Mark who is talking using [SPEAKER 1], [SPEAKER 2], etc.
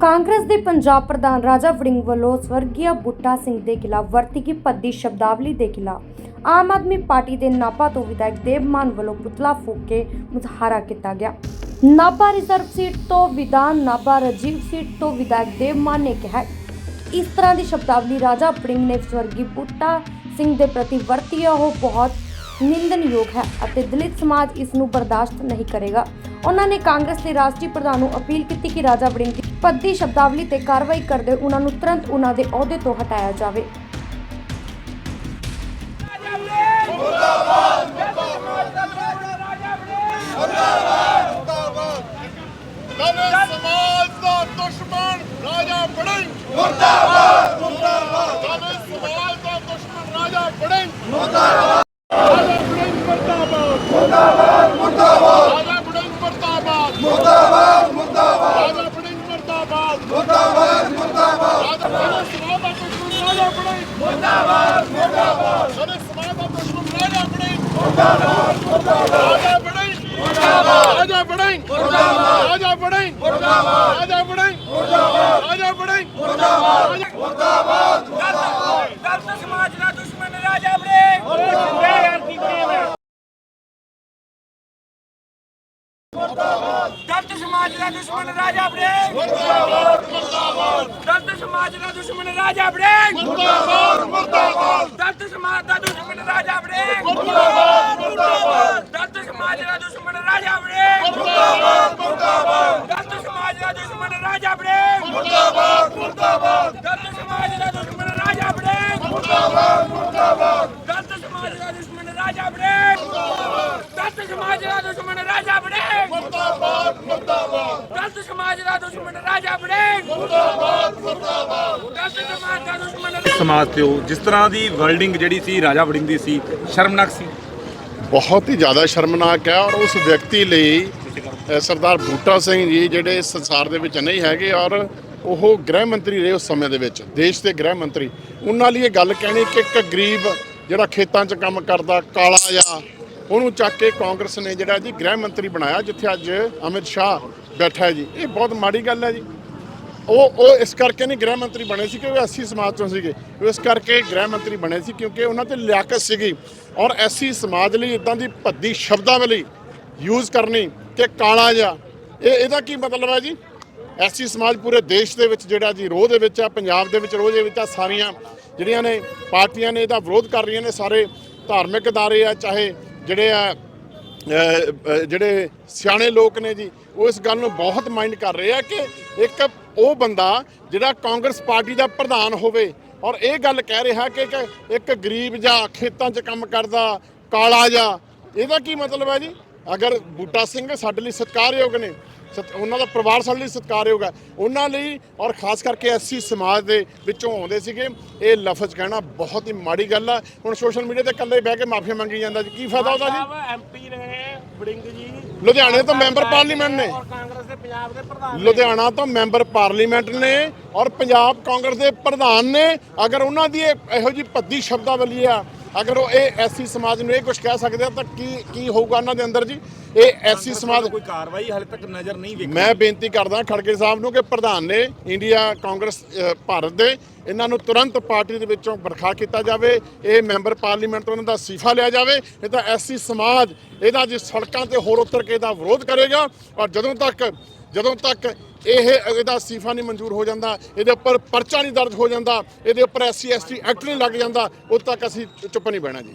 [SPEAKER 1] ਕਾਂਗਰਸ ਦੇ ਪੰਜਾਬ ਪ੍ਰਧਾਨ ਰਾਜਾ ਵੜਿੰਗ ਵੱਲੋਂ ਸਵਰਗੀਆ ਬੁੱਟਾ ਸਿੰਘ ਦੇ ਖਿਲਾਫ ਵਰਤੀ ਗਈ ਭੱਦੀ ਸ਼ਬਦਾਵਲੀ ਦੇ ਖਿਲਾਫ ਆਮ ਆਦਮੀ ਪਾਰਟੀ ਦੇ ਨਾਭਾ ਤੋਂ ਵਿਧਾਇਕ ਦੇਵਮਾਨ ਵੱਲੋਂ ਪੁਤਲਾ ਫੂਕ ਕੇ ਮੁਜ਼ਾਹਰਾ ਕੀਤਾ ਗਿਆ। ਨਾਭਾ ਰਿਜ਼ਰਵ ਸੀਟ ਤੋਂ ਵਿਧਾਨ ਨਾਭਾ ਰਾਜੀਵ ਸੀਟ ਤੋਂ ਵਿਧਾਇਕ ਦੇਵਮਾਨ ਨੇ ਕਿਹਾ, ਇਸ ਤਰ੍ਹਾਂ ਦੀ ਸ਼ਬਦਾਵਲੀ ਰਾਜਾ ਵੜਿੰਗ ਨੇ ਸਵਰਗੀ ਬੁੱਟਾ ਸਿੰਘ ਦੇ ਪ੍ਰਤੀ ਵਰਤੀ ਹੈ, ਉਹ ਬਹੁਤ ਨਿੰਦਨਯੋਗ ਹੈ ਅਤੇ ਦਲਿਤ ਸਮਾਜ ਇਸ ਨੂੰ ਬਰਦਾਸ਼ਤ ਨਹੀਂ ਕਰੇਗਾ। ਉਹਨਾਂ ਨੇ ਕਾਂਗਰਸ ਦੇ ਰਾਸ਼ਟਰੀ ਪ੍ਰਧਾਨ ਨੂੰ ਅਪੀਲ ਕੀਤੀ ਕਿ ਰਾਜਾ ਵੜਿੰਗ ਪੱਦੀ ਸ਼ਬਦਾਵਲੀ ਤੇ ਕਾਰਵਾਈ ਕਰਦੇ ਹੋਏ ਉਹਨਾਂ ਨੂੰ ਤੁਰੰਤ ਉਹਨਾਂ ਦੇ ਅਹੁਦੇ ਤੋਂ ਹਟਾਇਆ ਜਾਵੇ।
[SPEAKER 2] ਸਮਾਜ ਦਾ ਦੁਸ਼ਮਣ ਰਾਜਾ ਬੜਿੰਗ ਮੁਰਦਾਬਾਦ ਮੁਰਦਾਬਾਦ ਸਮਾਜ ਦਾ ਦੁਸ਼ਮਣ ਰਾਜਾ ਬੜਿੰਗ ਮੁਰਦਾਬਾਦ ਰਾਜਾ ਬੜਿੰਗ ਮੁਰਦਾਬਾਦ ਮੁਰਦਾਬਾਦ ਮੁਰਦਾਬਾਦ ਰਾਜਾ ਬੜਿੰਗ ਮੁਰਦਾਬਾਦ ਮੁਰਦਾਬਾਦ ਮੁਰਦਾਬਾਦ ਰਾਜਾ ਬੜਿੰਗ ਮੁਰਦਾਬਾਦ ਮੁਰਦਾਬਾਦ ਮੁਰਦਾਬਾਦ ਸਮਾਜ ਦਾ ਦੁਸ਼ਮਣ ਰਾਜਾ ਬੜਿੰਗ ਮੁਰਦਾਬਾਦ ਮੁਰਦਾਬਾਦ ਕਦੇ ਸਮਾਜ ਦਾ ਦੁਸ਼ਮਣ ਰਾਜਾ ਬੜਿੰਗ ਮੁਰਦਾਬਾਦ ਮੁਰਦਾਬਾਦ ਰਾਜਾ ਬੜਿੰਗ ਮੁਰਦਾਬਾਦ ਰਾਜਾ ਬੜਿੰਗ ਮੁਰਦਾਬਾਦ ਰਾਜਾ ਬੜਿੰਗ ਮੁਰਦਾਬਾਦ ਰਾਜਾ ਬੜਿੰਗ ਮੁਰਦਾਬਾਦ ਰਾਜਾ ਬੜਿੰਗ ਮੁਰਦਾਬਾਦ
[SPEAKER 3] ਦਲਿਤ ਸਮਾਜ ਦਾ ਦੁਸ਼ਮਣ ਰਾਜਾ ਬੜੇ ਦਲਿਤ ਸਮਾਜ ਦਾ ਦੁਸ਼ਮਣ ਰਾਜਾ ਬੜੇ ਦਲਿਤ ਸਮਾਜ ਦਾ ਦੁਸ਼ਮਣ ਰਾਜਾ ਬੜੇ
[SPEAKER 2] ਮੁਰਦਾਬਾਦ ਮੁਰਦਾਬਾਦ
[SPEAKER 3] ਦਲਿਤ ਸਮਾਜ ਦਾ ਦੁਸ਼ਮਣ ਰਾਜਾ ਬੜੇ
[SPEAKER 2] ਮੁਰਦਾਬਾਦ ਮੁਰਦਾਬਾਦ
[SPEAKER 3] ਦਲਿਤ ਸਮਾਜ ਦਾ ਦੁਸ਼ਮਣ ਰਾਜਾ ਬੜੇ
[SPEAKER 2] ਮੁਰਦਾਬਾਦ ਮੁਰਦਾਬਾਦ
[SPEAKER 3] ਦਲਿਤ ਸਮਾਜ ਦਾ ਦੁਸ਼ਮਣ ਰਾਜਾ ਬੜੇ
[SPEAKER 2] ਮੁਰਦਾਬਾਦ ਮੁਰਦਾਬਾਦ
[SPEAKER 3] ਦਲਿਤ ਸਮਾਜ ਦਾ ਦੁਸ਼ਮਣ ਰਾਜਾ ਬੜੇ
[SPEAKER 2] ਮੁਰਦਾਬਾਦ ਮੁਰਦਾਬਾਦ
[SPEAKER 3] ਦਲਿਤ ਸਮਾਜ ਦਾ ਦੁਸ਼ਮਣ ਰਾਜਾ ਬੜੇ ਦਲਿਤ ਸਮਾਜ ਦਾ ਦੁਸ਼ਮਣ ਰਾਜਾ ਬੜੇ
[SPEAKER 2] ਮੁਰਦਾਬਾਦ ਮੁਰਦਾਬਾਦ
[SPEAKER 3] ਦਲਿਤ ਸਮਾਜ ਦਾ ਦੁਸ਼ਮਣ ਰਾਜਾ ਬੜੇ
[SPEAKER 2] ਮੁਰਦਾਬਾਦ ਮੁਰਦਾਬਾਦ
[SPEAKER 3] ਦਲਿਤ ਸਮਾਜ ਦਾ ਦੁਸ਼ਮਣ
[SPEAKER 4] ਸਮਾਜ ਤੇ ਉਹ ਜਿਸ ਤਰ੍ਹਾਂ ਦੀ ਵਰਲਡਿੰਗ ਜਿਹੜੀ ਸੀ, ਰਾਜਾ ਵੜਿੰਗ ਦੀ ਸੀ, ਸ਼ਰਮਨਾਕ ਸੀ।
[SPEAKER 2] ਬਹੁਤ ਹੀ ਜ਼ਿਆਦਾ ਸ਼ਰਮਨਾਕ ਹੈ ਔਰ ਉਸ ਵਿਅਕਤੀ ਲਈ ਸਰਦਾਰ ਬੂਟਾ ਸਿੰਘ ਜੀ ਜਿਹੜੇ ਸੰਸਾਰ ਦੇ ਵਿੱਚ ਨਹੀਂ ਹੈਗੇ ਔਰ ਉਹ ਗ੍ਰਹਿ ਮੰਤਰੀ ਰਹੇ ਉਸ ਸਮੇਂ ਦੇ ਵਿੱਚ, ਦੇਸ਼ ਦੇ ਗ੍ਰਹਿ ਮੰਤਰੀ। ਉਹਨਾਂ ਲਈ ਇਹ ਗੱਲ ਕਹਿਣੀ ਕਿ ਇੱਕ ਗਰੀਬ ਜਿਹੜਾ ਖੇਤਾਂ 'ਚ ਕੰਮ ਕਰਦਾ, ਕਾਲਾ ਜਾਂ ਉਹਨੂੰ ਚੱਕ ਕੇ ਕਾਂਗਰਸ ਨੇ ਜਿਹੜਾ ਜੀ ਗ੍ਰਹਿ ਮੰਤਰੀ ਬਣਾਇਆ, ਜਿੱਥੇ ਅੱਜ ਅਮਿਤ ਸ਼ਾਹ ਬੈਠਾ ਜੀ। ਇਹ ਬਹੁਤ ਮਾੜੀ ਗੱਲ ਹੈ ਜੀ। ਉਹ ਉਹ ਇਸ ਕਰਕੇ ਨਹੀਂ ਗ੍ਰਹਿ ਮੰਤਰੀ ਬਣੇ ਸੀ ਕਿ ਉਹ ਐਸੀ ਸਮਾਜ ਤੋਂ ਸੀਗੇ। ਇਸ ਕਰਕੇ ਗ੍ਰਹਿ ਮੰਤਰੀ ਬਣੇ ਸੀ ਕਿਉਂਕਿ ਉਹਨਾਂ ਤੇ ਲਿਆਕਤ ਸੀਗੀ। ਔਰ ਐਸੀ ਸਮਾਜ ਲਈ ਇਦਾਂ ਦੀ ਭੱਦੀ ਸ਼ਬਦਾਵਲੀ ਯੂਜ਼ ਕਰਨੀ ਕਿ ਕਾਲਾ ਜਿਹਾ। ਇਹ ਇਹਦਾ ਕੀ ਮਤਲਬ ਹੈ ਜੀ? ਐਸੀ ਸਮਾਜ ਪੂਰੇ ਦੇਸ਼ ਦੇ ਵਿੱਚ ਜਿਹੜਾ ਜੀ ਰੋਹ ਦੇ ਵਿੱਚ ਆ, ਪੰਜਾਬ ਦੇ ਵਿੱਚ ਰੋਹ ਦੇ ਵਿੱਚ ਆ, ਸਾਰੀਆਂ ਜਿਹੜੀਆਂ ਨੇ ਪਾਰਟੀਆਂ ਨੇ ਇਹਦਾ ਵਿਰੋਧ ਕਰ ਰਹੀਆਂ ਨੇ ਸਾਰੇ ਧਾਰਮਿਕ ਅਦਾਰੇ ਆ, ਚਾਹੇ ਜਿਹੜੇ ਆ ਜਿਹੜੇ ਸਿਆਣੇ ਲੋਕ ਨੇ ਜੀ, ਉਹ ਇਸ ਗੱਲ ਨੂੰ ਬਹੁਤ ਮਾਈਂਡ ਕਰ ਰਹੇ ਆ ਕਿ ਇੱਕ ਉਹ ਬੰਦਾ ਜਿਹੜਾ ਕਾਂਗਰਸ ਪਾਰਟੀ ਦਾ ਪ੍ਰਧਾਨ ਹੋਵੇ ਔਰ ਇਹ ਗੱਲ ਕਹਿ ਰਿਹਾ ਕਿ ਇੱਕ- ਗਰੀਬ ਜਾਂ ਖੇਤਾਂ 'ਚ ਕੰਮ ਕਰਦਾ, ਕਾਲਾ ਜਾਂ ਇਹਦਾ ਕੀ ਮਤਲਬ ਹੈ ਜੀ? ਅਗਰ ਬੂਟਾ ਸਿੰਘ ਸਾਡੇ ਲਈ ਸਤਿਕਾਰਯੋਗ ਨੇ ਉਹਨਾਂ ਦਾ ਪਰਿਵਾਰ ਸਾਡੇ ਲਈ ਸਤਿਕਾਰਯੋਗ ਹੈ। ਉਹਨਾਂ ਲਈ ਔਰ ਖਾਸ ਕਰਕੇ ਐਸੀ ਸਮਾਜ ਦੇ ਵਿੱਚੋਂ ਆਉਂਦੇ ਸੀਗੇ। ਇਹ ਲਫ਼ਜ਼ ਕਹਿਣਾ ਬਹੁਤ ਹੀ ਮਾੜੀ ਗੱਲ ਆ। ਹੁਣ ਸੋਸ਼ਲ ਮੀਡੀਆ ਤੇ ਇਕੱਲੇ ਬਹਿ ਕੇ ਮਾਫੀ ਮੰਗੀ ਜਾਂਦਾ ਜੀ। ਕੀ ਫਾਇਦਾ ਉਹਦਾ ਜੀ?
[SPEAKER 3] ਐਮਪੀ ਨੇ ਬੜਿੰਗ ਜੀ।
[SPEAKER 2] ਲੁਧਿਆਣੇ ਤੋਂ ਮੈਂਬਰ ਪਾਰਲੀਮੈਂਟ ਨੇ।
[SPEAKER 3] ਔਰ ਕਾਂਗਰਸ ਦੇ ਪੰਜਾਬ ਦੇ ਪ੍ਰਧਾਨ
[SPEAKER 2] ਲੁਧਿਆਣਾ ਤੋਂ ਮੈਂਬਰ ਪਾਰਲੀਮੈਂਟ ਨੇ ਔਰ ਪੰਜਾਬ ਕਾਂਗਰਸ ਦੇ ਪ੍ਰਧਾਨ ਨੇ। ਅਗਰ ਉਹਨਾਂ ਦੀ ਇਹ- ਇਹੋ ਜੀ ਭੱਦੀ ਸ਼ਬਦਾਵਲੀ ਆ ਅਗਰ ਉਹ ਇਹ ਐਸੀ ਸਮਾਜ ਨੂੰ ਇਹ ਕੁਝ ਕਹਿ ਸਕਦੇ ਆ ਤਾਂ ਕੀ ਕੀ ਹੋਊਗਾ ਉਹਨਾਂ ਦੇ ਅੰਦਰ ਜੀ? ਇਹ ਐਸੀ ਸਮਾਜ
[SPEAKER 4] ਕੋਈ ਕਾਰਵਾਈ ਹਾਲੇ ਤੱਕ ਨਜ਼ਰ ਨਹੀਂ ਵੇਖੀ।
[SPEAKER 2] ਮੈਂ ਬੇਨਤੀ ਕਰਦਾ ਖੜਗੇ ਸਾਹਿਬ ਨੂੰ ਕਿ ਪ੍ਰਧਾਨ ਨੇ ਇੰਡੀਆ ਕਾਂਗਰਸ ਭਾਰਤ ਦੇ ਇਹਨਾਂ ਨੂੰ ਤੁਰੰਤ ਪਾਰਟੀ ਦੇ ਵਿੱਚੋਂ ਬਰਖਾ ਕੀਤਾ ਜਾਵੇ ਇਹ ਮੈਂਬਰ ਪਾਰਲੀਮੈਂਟ ਤੋਂ ਇਹਨਾਂ ਦਾ ਅਸਤੀਫਾ ਲਿਆ ਜਾਵੇ ਇਹ ਤਾਂ ਐਸੀ ਸਮਾਜ ਇਹਦਾ ਜੇ ਸੜਕਾਂ ਤੇ ਹੋਰ ਉਤਰ ਕੇ ਇਹਦਾ ਵਿਰੋਧ ਕਰੇਗਾ ਔਰ ਜਦੋਂ ਤੱਕ ਜਦੋਂ ਤੱਕ ਇਹ ਇਹਦਾ ਅਸਤੀਫਾ ਨਹੀਂ ਮਨਜ਼ੂਰ ਹੋ ਜਾਂਦਾ, ਇਹਦੇ ਉੱਪਰ ਪਰਚਾ ਨਹੀਂ ਦਰਜ ਹੋ ਜਾਂਦਾ, ਇਹਦੇ ਉੱਪਰ ਐਸਸੀ ਐਸਟੀ ਐਕਟ ਨਹੀਂ ਲੱਗ ਜਾਂਦਾ, ਉਦੋਂ ਤੱਕ ਅਸੀਂ ਚੁੱਪ ਨਹੀਂ ਬਹਿਣਾ ਜੀ।